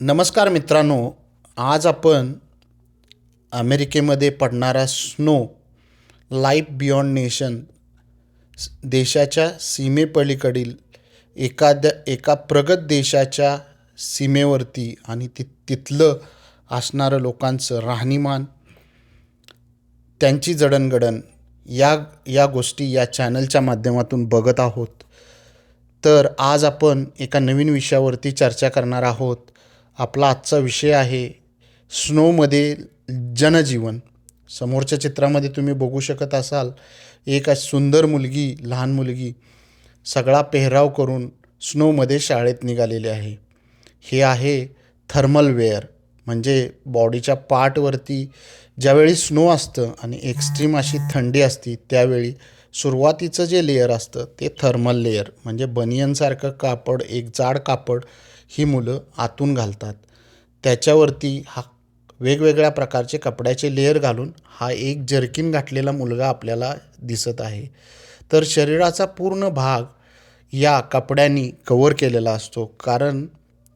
नमस्कार मित्रांनो आज आपण अमेरिकेमध्ये पडणारा स्नो लाईफ बियॉन्ड नेशन देशाच्या सीमेपलीकडील एखाद्या एका प्रगत देशाच्या सीमेवरती आणि ति तिथलं असणारं लोकांचं राहणीमान त्यांची जडणघडण या या गोष्टी या चॅनलच्या माध्यमातून बघत आहोत. तर आज आपण एका नवीन विषयावरती चर्चा करणार आहोत. आपला आजचा विषय आहे स्नोमध्ये जनजीवन. समोरच्या चित्रामध्ये तुम्ही बघू शकत असाल एक सुंदर मुलगी लहान मुलगी सगळा पेहराव करून स्नोमध्ये शाळेत निघालेली आहे. हे आहे थर्मल वेअर म्हणजे बॉडीच्या पार्टवरती ज्यावेळी स्नो असतं आणि एक्स्ट्रीम अशी थंडी असती त्यावेळी सुरुवातीचं जे लेअर असतं ते थर्मल लेअर म्हणजे बनियनसारखं कापड एक जाड कापड ही मुलं आतून घालतात. त्याच्यावरती हा वेगवेगळ्या प्रकारचे कपड्याचे लेअर घालून हा एक जर्किन घातलेला मुलगा आपल्याला दिसत आहे. तर शरीराचा पूर्ण भाग या कपड्यांनी कवर केलेला असतो. कारण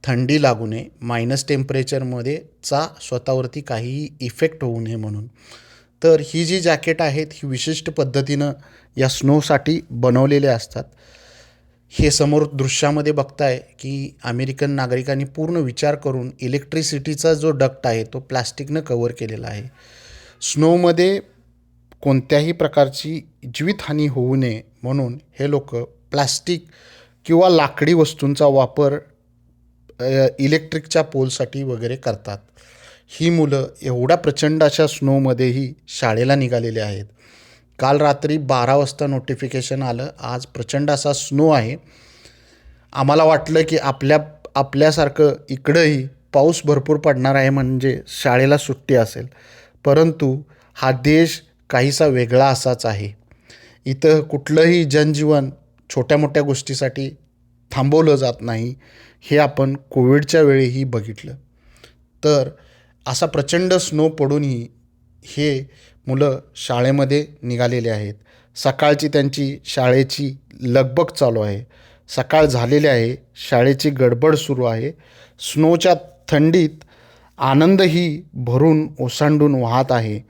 थंडी लागू नये मायनस टेम्परेचरमध्ये चा स्वतःवरती काहीही इफेक्ट होऊ नये म्हणून. तर ही जी जॅकेट आहेत ही विशिष्ट पद्धतीनं या स्नोसाठी बनवलेले असतात. हे समोर दृश्यामध्ये बघताय की अमेरिकन नागरिकांनी पूर्ण विचार करून इलेक्ट्रिसिटीचा जो डक्ट आहे तो प्लॅस्टिकनं कवर केलेला आहे. स्नोमध्ये कोणत्याही प्रकारची जीवितहानी होऊ नये म्हणून हे लोक प्लॅस्टिक किंवा लाकडी वस्तूंचा वापर इलेक्ट्रिकच्या पोलसाठी वगैरे करतात. ही मुलं एवढ्या प्रचंड अशा स्नोमध्येही शाळेला निघालेली आहेत. काल रात्री बारा वाजता नोटिफिकेशन आलं. आज प्रचंड असा स्नो आहे. आम्हाला वाटलं की आपल्या आपल्यासारखं इकडंही पाऊस भरपूर पडणार आहे म्हणजे शाळेला सुट्टी असेल. परंतु हा देश काहीसा वेगळा असाच आहे. इथं कुठलंही जनजीवन छोट्या मोठ्या गोष्टीसाठी थांबवलं जात नाही. हे आपण कोविडच्या वेळीही बघितलं. तर असा प्रचंड स्नो पडूनही हे मुलं शाळेमध्ये निघालेले आहेत. सकाळची त्यांची शाळेची लगबग चालू आहे. सकाळ झालेली आहे. शाळेची गडबड सुरू आहे. स्नोच्या थंडीत आनंदही भरून ओसांडून वाहत आहे.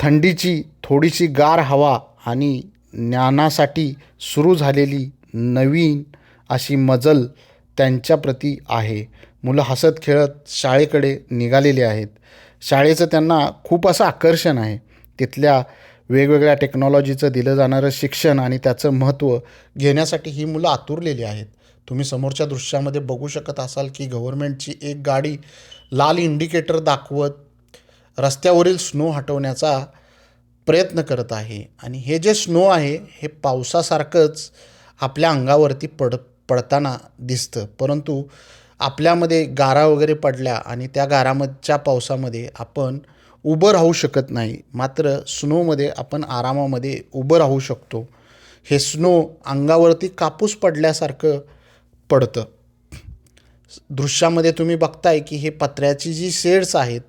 थंडीची थोडीशी गार हवा आणि ज्ञानासाठी सुरू झालेली नवीन अशी मजल त्यांच्याप्रती आहे. मुलं हसत खेळत शाळेकडे निघालेली आहेत. शाळेचं त्यांना खूप असं आकर्षण आहे. तिथल्या वेगवेगळ्या टेक्नॉलॉजीचं दिलं जाणारं शिक्षण आणि त्याचं महत्त्व घेण्यासाठी ही मुलं आतुरलेली आहेत. तुम्ही समोरच्या दृश्यामध्ये बघू शकत असाल की गव्हर्मेंटची एक गाडी लाल इंडिकेटर दाखवत रस्त्यावरील स्नो हटवण्याचा प्रयत्न करत आहे. आणि हे जे स्नो आहे हे पावसासारखंच आपल्या अंगावरती पड पडताना दिसतं. परंतु आपल्यामध्ये गारा वगैरे पडल्या आणि त्या गारामधच्या पावसामध्ये आपण उभं राहू शकत नाही. मात्र स्नोमध्ये आपण आरामामध्ये उभं राहू शकतो. हे स्नो अंगावरती कापूस पडल्यासारखं पडतं. दृश्यामध्ये तुम्ही बघताय की हे पत्र्याची जी शेड्स आहेत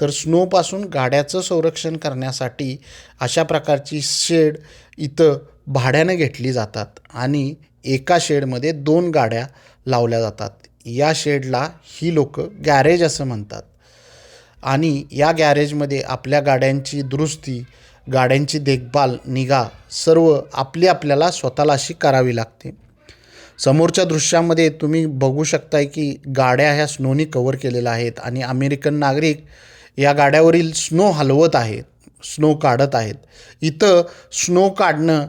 तर स्नोपासून गाड्याचं संरक्षण करण्यासाठी अशा प्रकारची शेड इथं भाड्यानं घेतली जातात आणि एका शेडमध्ये दोन गाड्या लावल्या जातात. या शेडला ही लोक गॅरेज असं म्हणतात. आणि या गॅरेजमध्ये आपल्या गाड्यांची दुरुस्ती गाड्यांची देखभाल निगा सर्व आपली आपल्याला स्वतःला अशी करावी लागते. समोरच्या दृश्यामध्ये तुम्ही बघू शकताय की गाड्या ह्या स्नोनी कवर केलेल्या आहेत आणि अमेरिकन नागरिक या गाड्यावरील स्नो हलवत आहेत स्नो काढत आहेत. इथं स्नो काढणं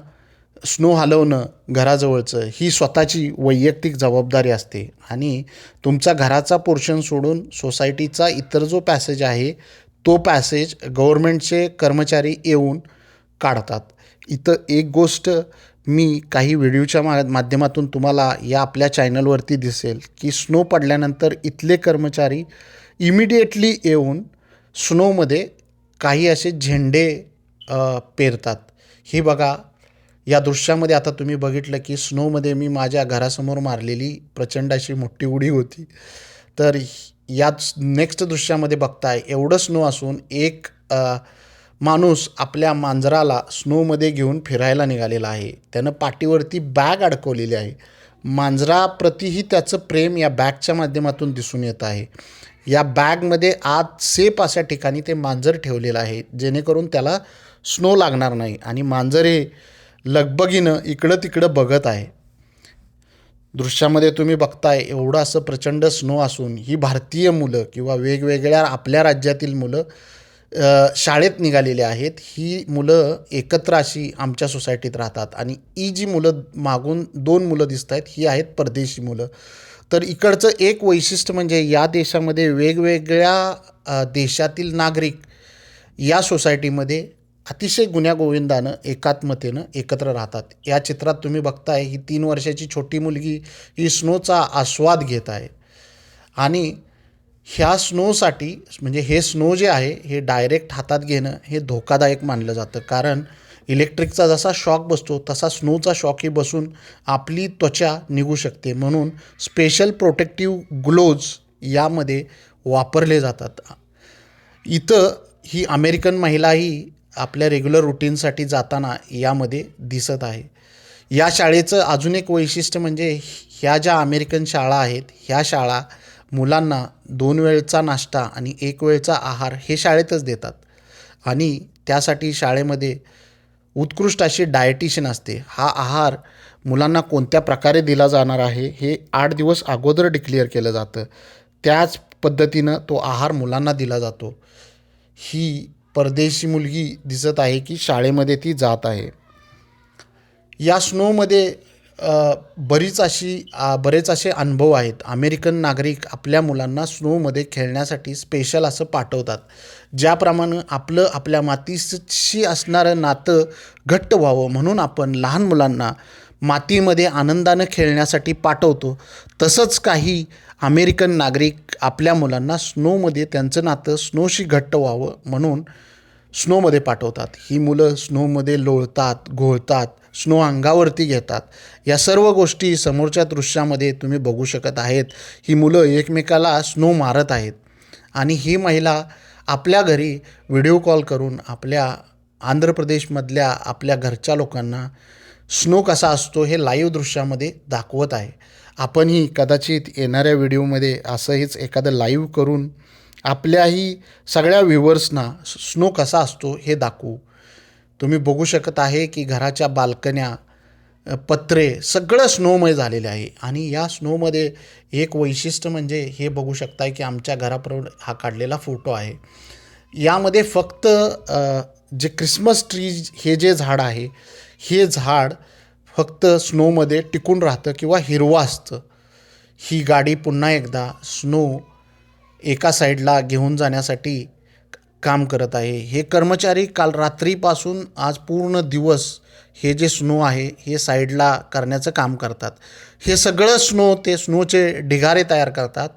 स्नो हलवणं घराजवळचं ही स्वतःची वैयक्तिक जबाबदारी असते. आणि तुमचा घराचा पोर्शन सोडून सोसायटीचा इतर जो पॅसेज आहे तो पॅसेज गव्हर्मेंटचे कर्मचारी येऊन काढतात. इथं एक गोष्ट मी काही व्हिडिओच्या मा माध्यमातून तुम्हाला या आपल्या चॅनलवरती दिसेल की स्नो पडल्यानंतर इथले कर्मचारी इमिडिएटली येऊन स्नोमध्ये काही असे झेंडे पेरतात. हे बघा या दृश्यामध्ये आता तुम्ही बघितलं की स्नोमध्ये मी माझ्या घरासमोर मारलेली प्रचंड अशी मोठी उडी होती. तर याच नेक्स्ट दृश्यामध्ये बघताय एवढं स्नो असून एक माणूस आपल्या मांजराला स्नोमध्ये घेऊन फिरायला निघालेला आहे. त्यानं पाठीवरती बॅग अडकवलेली आहे. मांजराप्रतीही त्याचं प्रेम या बॅगच्या माध्यमातून दिसून येत आहे. या बॅगमध्ये आत सेफ अशा ठिकाणी ते मांजर ठेवलेलं आहे जेणेकरून त्याला स्नो लागणार नाही. आणि मांजर हे लगबगीनं इकडं तिकडं बघत आहे. दृश्यामध्ये तुम्ही बघताय एवढं असं प्रचंड स्नो असून ही भारतीय मुलं किंवा वेगवेगळ्या आपल्या राज्यातील मुलं शाळेत निघालेली आहेत. ही मुलं एकत्र अशी आमच्या सोसायटीत राहतात. आणि ही जी मुलं मागून दोन मुलं दिसत आहेत ही आहेत परदेशी मुलं. तर इकडचं एक वैशिष्ट्य म्हणजे या देशामध्ये वेगवेगळ्या देशातील नागरिक या सोसायटीमध्ये अतिशय गुण्यागोविंदानं एकात्मतेनं एकत्र राहतात. या चित्रात तुम्ही बघताय ही तीन वर्षाची छोटी मुलगी ही स्नोचा आस्वाद घेत आहे. आणि ह्या स्नोसाठी म्हणजे हे स्नो जे आहे हे डायरेक्ट हातात घेणं हे धोकादायक मानलं जातं. कारण इलेक्ट्रिकचा जसा शॉक बसतो तसा स्नोचा शॉकही बसून आपली त्वचा निघू शकते. म्हणून स्पेशल प्रोटेक्टिव्ह ग्लोव्ज यामध्ये वापरले जातात. इथं ही अमेरिकन महिलाही आपल्या रेग्युलर रुटीनसाठी जाताना यामध्ये दिसत आहे. या शाळेचं अजून एक वैशिष्ट्य म्हणजे ह्या ज्या अमेरिकन शाळा आहेत ह्या शाळा मुलांना दोन वेळचा नाश्ता आणि एक वेळचा आहार हे शाळेतच देतात. आणि त्यासाठी शाळेमध्ये उत्कृष्ट अशी डायटिशियन असते. हा आहार मुलांना कोणत्या प्रकारे दिला जाणार आहे हे आठ दिवस अगोदर डिक्लेअर केलं जातं. त्याच पद्धतीनं तो आहार मुलांना दिला जातो. ही परदेशी मुलगी दिसत आहे की शाळेमध्ये ती जात आहे. या स्नोमध्ये बरीच अशी बरेच असे अनुभव आहेत. अमेरिकन नागरिक आपल्या मुलांना स्नोमध्ये खेळण्यासाठी स्पेशल असं पाठवतात. ज्याप्रमाणे आपलं आपल्या मातीशी असणारं नातं घट्ट व्हावं म्हणून आपण लहान मुलांना मातीमध्ये आनंदानं खेळण्यासाठी पाठवतो. तसंच काही अमेरिकन नागरिक आपल्या मुलांना स्नोमध्ये त्यांचं नातं स्नोशी घट्ट व्हावं म्हणून स्नोमध्ये पाठवतात. ही मुलं स्नोमध्ये लोळतात घोळतात स्नो अंगावरती घेतात. या सर्व गोष्टी समोरच्या दृश्यामध्ये तुम्ही बघू शकत आहेत. ही मुलं एकमेकाला स्नो मारत आहेत. आणि ही महिला आपल्या घरी व्हिडिओ कॉल करून आपल्या आंध्र प्रदेशमधल्या आपल्या घरच्या लोकांना स्नो कसा असतो हे लाईव्ह दृश्यामध्ये दाखवत आहे. आपणही कदाचित येणाऱ्या व्हिडिओमध्ये असंहीच एखादं लाईव्ह करून आपल्याही सगळ्या व्ह्युअर्सना स्नो कसा असतो हे दाखवू. तुम्ही बघू शकत आहे की घराच्या बाल्कन्या पत्रे सगळं स्नोमय झालेले आहे. आणि या स्नोमध्ये एक वैशिष्ट्य म्हणजे हे बघू शकताय की आमच्या घराप्रमाणे हा काढलेला फोटो आहे. यामध्ये फक्त जे क्रिसमस ट्री हे जे झाड आहे हे झाड फक्त स्नोमध्ये टिकून राहतं किंवा हिरवं असतं. ही गाडी पुन्हा एकदा स्नो एका साईडला घेऊन जाण्यासाठी काम करत आहे. हे कर्मचारी काल रात्रीपासून आज पूर्ण दिवस हे जे स्नो आहे हे साईडला करण्याचं काम करतात. हे सगळं स्नो ते स्नोचे ढिगारे तयार करतात.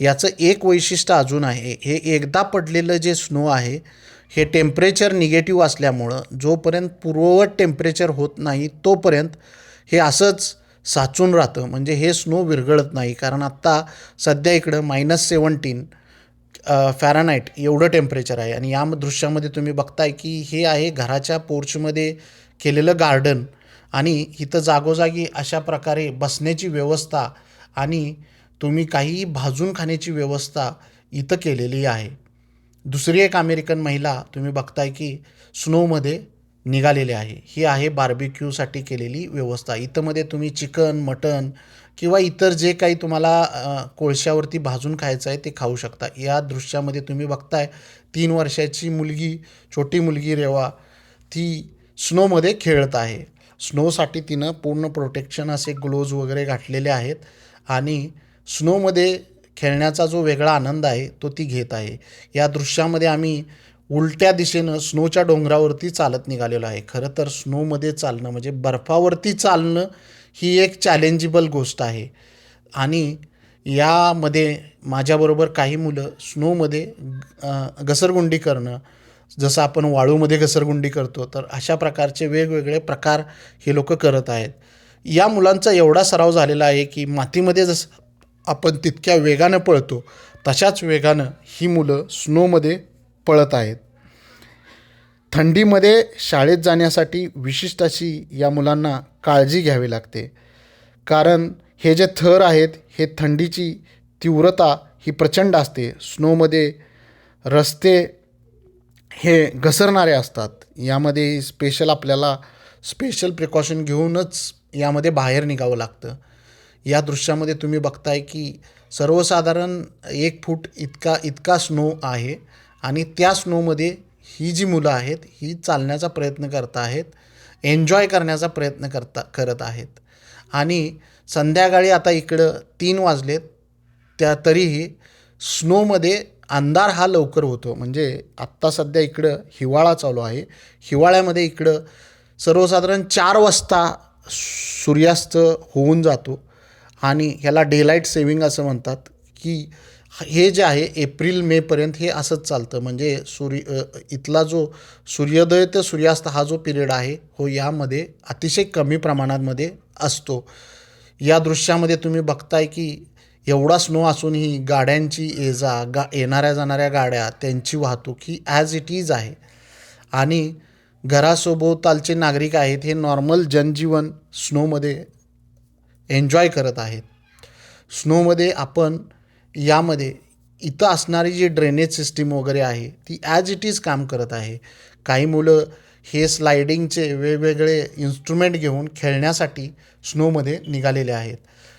याचं एक वैशिष्ट्य अजून आहे. हे एकदा पडलेलं जे स्नो आहे हे टेम्परेचर निगेटिव्ह असल्यामुळं जोपर्यंत पूर्ववत टेम्परेचर होत नाही तोपर्यंत हे असंच साचून राहतं. म्हणजे हे स्नो विरघळत नाही. कारण आत्ता सध्या इकडं मायनस सेवन्टीन फॅरानाईट एवढं टेम्परेचर आहे. आणि या दृश्यामध्ये तुम्ही बघताय की हे आहे घराच्या पोर्चमध्ये केलेलं गार्डन आणि इथं जागोजागी अशा प्रकारे बसण्याची व्यवस्था आणि तुम्ही काहीही भाजून खाण्याची व्यवस्था इथं केलेली आहे. दुसरी एक अमेरिकन महिला तुम्ही बघताय की स्नोमध्ये निघालेली आहे. ही आहे बार्बिक्यूसाठी केलेली व्यवस्था. इथंमध्ये तुम्ही चिकन मटन किंवा इतर जे काही तुम्हाला कोळशावरती भाजून खायचं आहे ते खाऊ शकता. या दृश्यामध्ये तुम्ही बघताय तीन वर्षाची मुलगी छोटी मुलगी रेवा ती स्नोमध्ये खेळत आहे. स्नोसाठी तिनं पूर्ण प्रोटेक्शन असे ग्लोव्ज वगैरे घातलेले आहेत आणि स्नोमध्ये खेळण्याचा जो वेगळा आनंद आहे तो ती घेत आहे. या दृश्यामध्ये आम्ही उलट्या दिशेनं स्नोच्या डोंगरावरती चालत निघालेलो आहे. खरं तर स्नोमध्ये चालणं म्हणजे बर्फावरती चालणं ही एक चॅलेंजेबल गोष्ट आहे. आणि यामध्ये माझ्याबरोबर काही मुलं स्नोमध्ये घसरगुंडी करणं जसं आपण वाळूमध्ये घसरगुंडी करतो तर अशा प्रकारचे वेगवेगळे प्रकार हे लोक करत आहेत. या मुलांचा एवढा सराव झालेला आहे की मातीमध्ये जसं आपण तितक्या वेगानं पळतो तशाच वेगानं ही मुलं स्नोमध्ये पळत आहेत. थंडीमध्ये शाळेत जाण्यासाठी विशिष्ट अशी या मुलांना काळजी घ्यावी लागते. कारण हे जे थर आहेत हे थंडीची तीव्रता ही प्रचंड असते. स्नोमध्ये रस्ते हे घसरणारे असतात. यामध्ये स्पेशल आपल्याला स्पेशल प्रिकॉशन घेऊनच यामध्ये बाहेर निघावं लागतं. या दृश्यामध्ये तुम्ही बघताय की सर्वसाधारण एक फूट इतका इतका स्नो आहे आणि त्या स्नोमध्ये ही जी मुलं आहेत ही चालण्याचा प्रयत्न करत आहेत एन्जॉय करण्याचा प्रयत्न करता करत आहेत. आणि संध्याकाळी आता इकडं तीन वाजलेत त्या तरीही स्नोमध्ये अंधार हा लवकर होतो. म्हणजे आत्ता सध्या इकडं हिवाळा चालू आहे. हिवाळ्यामध्ये इकडं सर्वसाधारण चार वाजता सूर्यास्त होऊन जातो. आणि ह्याला डेलाईट सेविंग असं म्हणतात की हे जे आहे एप्रिल मेपर्यंत हे असंच चालतं. म्हणजे सूर्य इथला जो सूर्योदय ते सूर्यास्त हा जो पिरियड आहे हो यामध्ये अतिशय कमी प्रमाणामध्ये असतो. या दृश्यामध्ये तुम्ही बघताय की एवढा स्नो असूनही गाड्यांची ये जा गा येणाऱ्या जाणाऱ्या गाड्या त्यांची वाहतूक ही ॲज इट इज आहे. आणि घरासोबतालचे नागरिक आहेत हे नॉर्मल जनजीवन स्नोमध्ये एन्जॉय करत आहेत. स्नोमध्ये आपण यामध्ये इथं असणारी जी ड्रेनेज सिस्टीम वगैरे आहे ती ॲज इट इज काम करत आहे. काही मुलं हे स्लायडिंगचे वेगवेगळे इन्स्ट्रुमेंट घेऊन खेळण्यासाठी स्नोमध्ये निघालेले आहेत.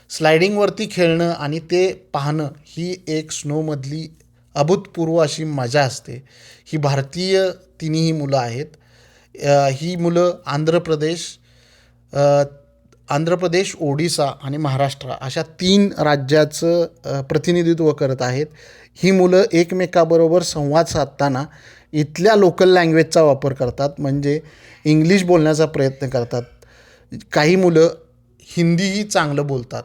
स्लायडिंगवरती खेळणं आणि ते पाहणं ही एक स्नोमधली अभूतपूर्व अशी मजा असते. ही भारतीय तिन्ही मुलं आहेत. ही मुलं आंध्र प्रदेश आंध्र प्रदेश ओडिसा आणि महाराष्ट्र अशा तीन राज्याचं प्रतिनिधित्व करत आहेत. ही मुलं एकमेकाबरोबर संवाद साधताना इथल्या लोकल लँग्वेजचा वापर करतात म्हणजे इंग्लिश बोलण्याचा प्रयत्न करतात. काही मुलं हिंदीही चांगलं बोलतात.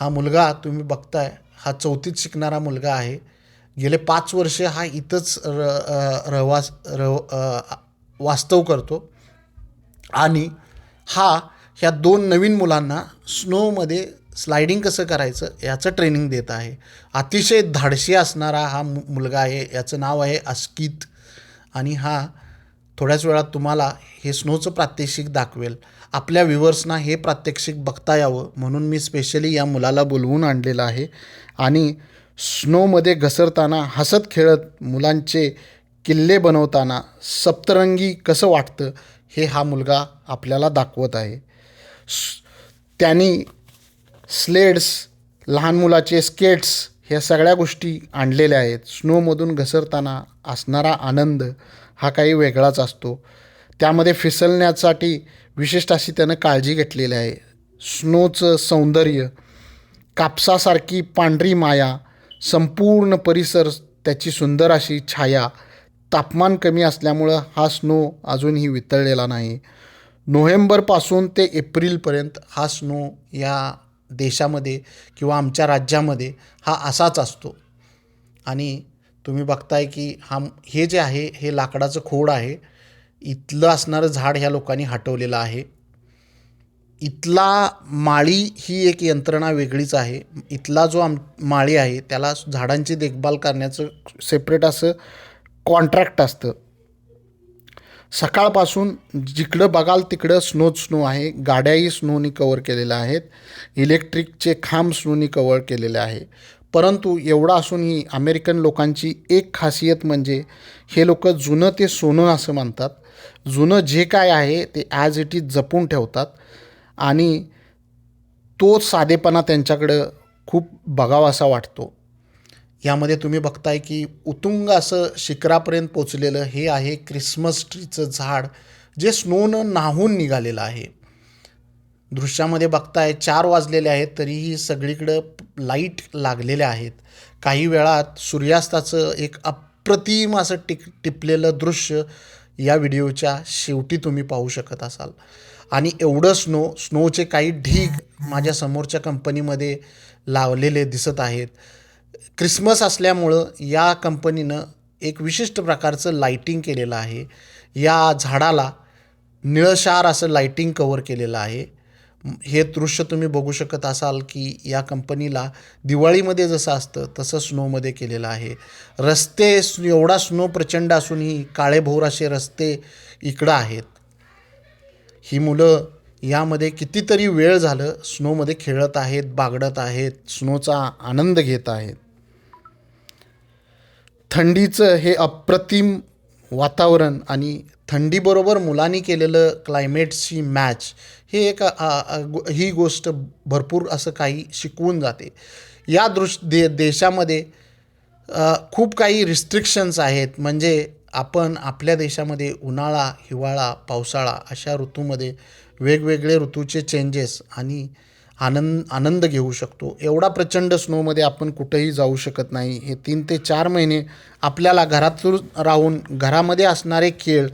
हा मुलगा तुम्ही बघताय हा चौथीत शिकणारा मुलगा आहे. गेले पाच वर्षे हा इथंच र रहवास रह र वास्तव करतो. आणि हा ह्या दोन नवीन मुलांना स्नोमध्ये स्लायडिंग कसं करायचं याचं ट्रेनिंग देत आहे. अतिशय धाडशी असणारा हा मु मुलगा आहे याचं नाव आहे अस्कित. आणि हा थोड्याच वेळात तुम्हाला हे स्नोचं प्रात्यक्षिक दाखवेल. आपल्या व्ह्युअर्सना हे प्रात्यक्षिक बघता यावं म्हणून मी स्पेशली या मुलाला बोलवून आणलेलं आहे. आणि स्नोमध्ये घसरताना हसत खेळत मुलांचे किल्ले बनवताना सप्तरंगी कसं वाटतं हे हा मुलगा आपल्याला दाखवत आहे. त्यांनी स्लेड्स लहान मुलाचे स्केट्स ह्या सगळ्या गोष्टी आणलेल्या आहेत. स्नोमधून घसरताना असणारा आनंद हा काही वेगळाच असतो. त्यामध्ये फिसलण्यासाठी विशिष्ट अशी त्यानं काळजी घेतलेली आहे. स्नोचं सौंदर्य कापसासारखी पांढरी माया संपूर्ण परिसर त्याची सुंदर अशी छाया तापमान कमी असल्यामुळं हा स्नो अजूनही वितळलेला नाही. नोव्हेंबरपासून ते एप्रिलपर्यंत हा स्नो या देशामध्ये किंवा आमच्या राज्यामध्ये हा असाच असतो. आणि तुम्ही बघताय की हा हे जे आहे हे लाकडाचं खोड आहे इथलं असणारं झाड ह्या लोकांनी हटवलेलं आहे. इथला माळी ही एक यंत्रणा वेगळीच आहे. इथला जो आम माळी आहे त्याला झाडांची देखभाल करण्याचं सेपरेट असं कॉन्ट्रॅक्ट असतं. सकाळपासून जिकडं बघाल तिकडं स्नोच स्नो आहे. गाड्याही स्नोनी कवर केलेल्या आहेत. इलेक्ट्रिकचे खांब स्नोनी कवर केलेले आहे. परंतु एवढं असूनही अमेरिकन लोकांची एक खासियत म्हणजे हे लोक जुनं ते सोनं असं मानतात. जुनं जे काय आहे ते ॲज इट इज जपून ठेवतात. आणि तो साधेपणा त्यांच्याकडं खूप बघावासा वाटतो. यामध्ये तुम्ही बघताय की उतुंग असं शिखरापर्यंत पोचलेलं हे आहे क्रिसमस ट्रीचं झाड जे स्नोनं नाहून निघालेलं आहे. दृश्यामध्ये बघताय चार वाजलेले आहेत तरीही सगळीकडं लाइट लागलेल्या आहेत. काही वेळात सूर्यास्ताचं एक अप्रतिम असं टिक टिपलेलं दृश्य या व्हिडिओच्या शेवटी तुम्ही पाहू शकत असाल. आणि एवढं स्नो स्नोचे काही ढीग माझ्या समोरच्या कंपनीमध्ये लावलेले दिसत आहेत. क्रिसमस असल्यामुळं या कंपनीनं एक विशिष्ट प्रकारचं लाईटिंग केलेलं आहे. या झाडाला निळशार असं लाईटिंग कवर केलेलं आहे. हे दृश्य तुम्ही बघू शकत असाल की या कंपनीला दिवाळीमध्ये जसं असतं तसं स्नोमध्ये केलेलं आहे. रस्ते एवढा स्नो प्रचंड असूनही काळेभोर असे रस्ते इकडं आहेत. ही मुलं यामध्ये कितीतरी वेळ झालं स्नोमध्ये खेळत आहेत बागडत आहेत स्नोचा आनंद घेत आहेत. थंडीचं हे अप्रतिम वातावरण आणि थंडीबरोबर मुलांनी केलेलं क्लायमेटची मॅच हे एक ही गोष्ट भरपूर असं काही शिकवून जाते. या दृश दे देशामध्ये खूप काही रिस्ट्रिक्शन्स आहेत. म्हणजे आपण आपल्या देशामध्ये उन्हाळा हिवाळा पावसाळा अशा ऋतूमध्ये वेगवेगळे ऋतूचे चेंजेस आणि आनंद आनंद घेऊ शकतो. एवढा प्रचंड स्नोमध्ये आपण कुठेही जाऊ शकत नाही. हे तीन ते चार महिने आपल्याला घरातून राहून घरामध्ये असणारे खेळ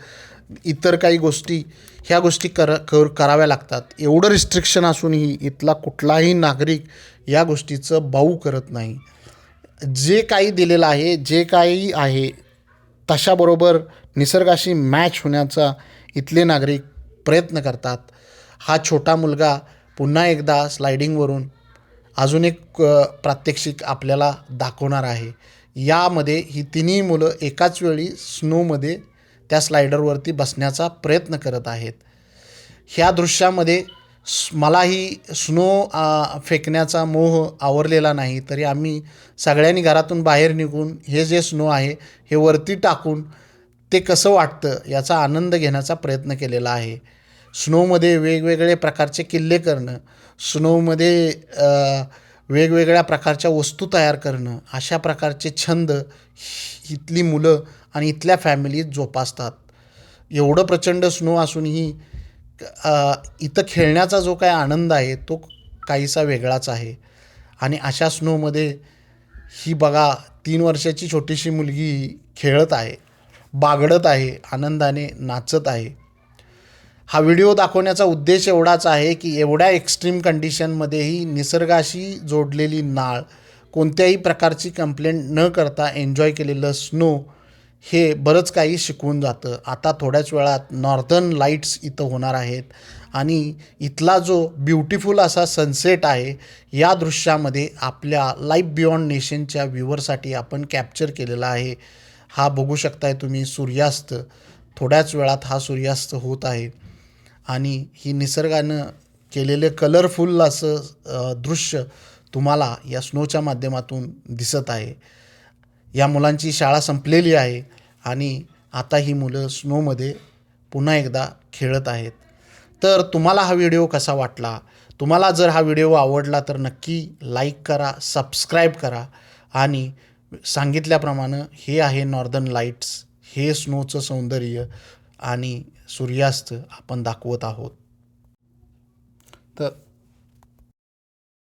इतर काही गोष्टी ह्या गोष्टी कर कर कराव्या लागतात. एवढं रिस्ट्रिक्शन असूनही इथला कुठलाही नागरिक या गोष्टीचं बाऊ करत नाही. जे काही दिलेलं आहे जे काही आहे तशाबरोबर निसर्गाशी मॅच होण्याचा इथले नागरिक प्रयत्न करतात. हा छोटा मुलगा पुन्हा एकदा स्लायडिंगवरून अजून एक प्रात्यक्षिक आपल्याला दाखवणार आहे. यामध्ये ही तिन्ही मुलं एकाच वेळी स्नोमध्ये त्या स्लायडरवरती बसण्याचा प्रयत्न करत आहेत. ह्या दृश्यामध्ये मलाही स्नो फेकण्याचा मोह आवरलेला नाही तरी आम्ही सगळ्यांनी घरातून बाहेर निघून हे जे स्नो आहे हे वरती टाकून ते कसं वाटतं याचा आनंद घेण्याचा प्रयत्न केलेला आहे. स्नोमध्ये वेगवेगळे प्रकारचे किल्ले करणं स्नोमध्ये वेगवेगळ्या प्रकारच्या वस्तू तयार करणं अशा प्रकारचे छंद इथली मुलं आणि इथल्या फॅमिलीत जोपासतात. एवढं प्रचंड स्नो असूनही इथं खेळण्याचा जो काय आनंद आहे तो काहीसा वेगळाच आहे. आणि अशा स्नोमध्ये ही बघा तीन वर्षाची छोटीशी मुलगी खेळत आहे बागडत आहे आनंदाने नाचत आहे. हा व्हिडिओ दाखवण्याचा उद्देश एवढाच आहे की एवढ्या एक्स्ट्रीम कंडिशनमध्येही निसर्गाशी जोडलेली नाळ कोणत्याही प्रकारची कंप्लेंट न करता एन्जॉय केलेलं स्नो हे बरंच काही शिकवून जातं. आता थोड्याच वेळात नॉर्दर्न लाईट्स इथं होणार आहेत आणि इथला जो ब्युटिफुल असा सनसेट आहे या दृश्यामध्ये आपल्या लाईफ बियॉन्ड नेशनच्या व्ह्युअरसाठी आपण कॅप्चर केलेला आहे. हा बघू शकताय तुम्ही सूर्यास्त. थोड्याच वेळात हा सूर्यास्त होत आहे. आणि ही निसर्गानं केलेले कलरफुल असं दृश्य तुम्हाला या स्नोच्या माध्यमातून दिसत आहे. या मुलांची शाळा संपलेली आहे आणि आता ही मुलं स्नोमध्ये पुन्हा एकदा खेळत आहेत. तर तुम्हाला हा व्हिडिओ कसा वाटला? तुम्हाला जर हा व्हिडिओ आवडला तर नक्की लाईक करा सबस्क्राईब करा आणि सांगितल्याप्रमाणे हे आहे नॉर्दर्न लाईट्स हे स्नोचं सौंदर्य आणि सूर्यास्त आपण दाखवत आहोत. तर